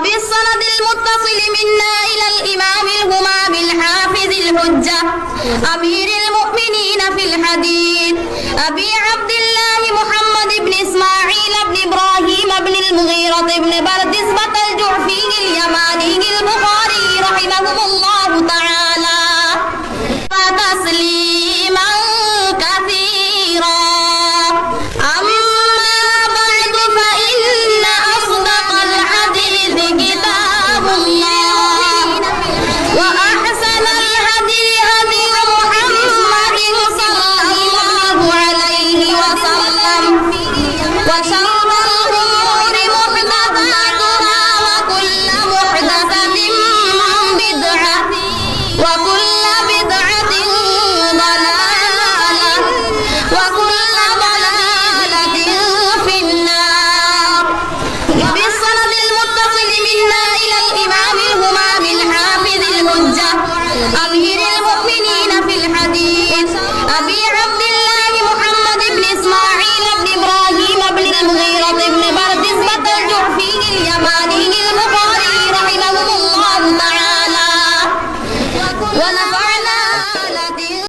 وبالسند المتصل منا إلى الإمام الهمام الحافظ الحجة أمير المؤمنين في الحديث أبي عبد الله محمد بن إسماعيل بن إبراهيم بن المغيرة بن بردسبة وكل محدثة بدعة one of our